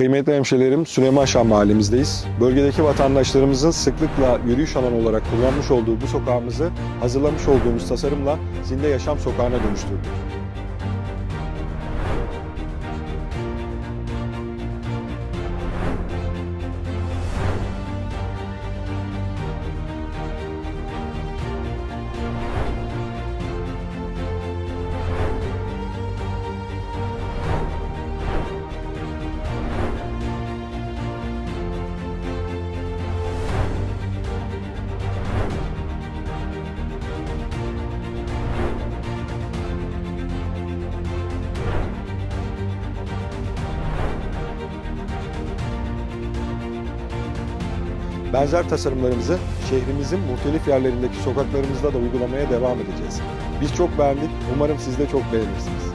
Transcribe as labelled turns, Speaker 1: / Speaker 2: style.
Speaker 1: Kıymetli hemşehrilerim Süleyman Şah mahallemizdeyiz. Bölgedeki vatandaşlarımızın sıklıkla yürüyüş alanı olarak kullanmış olduğu bu sokağımızı hazırlamış olduğumuz tasarımla Zinde Yaşam Sokağı'na dönüştürdük. Benzer tasarımlarımızı şehrimizin muhtelif yerlerindeki sokaklarımızda da uygulamaya devam edeceğiz. Biz çok beğendik. Umarım siz de çok beğenirsiniz.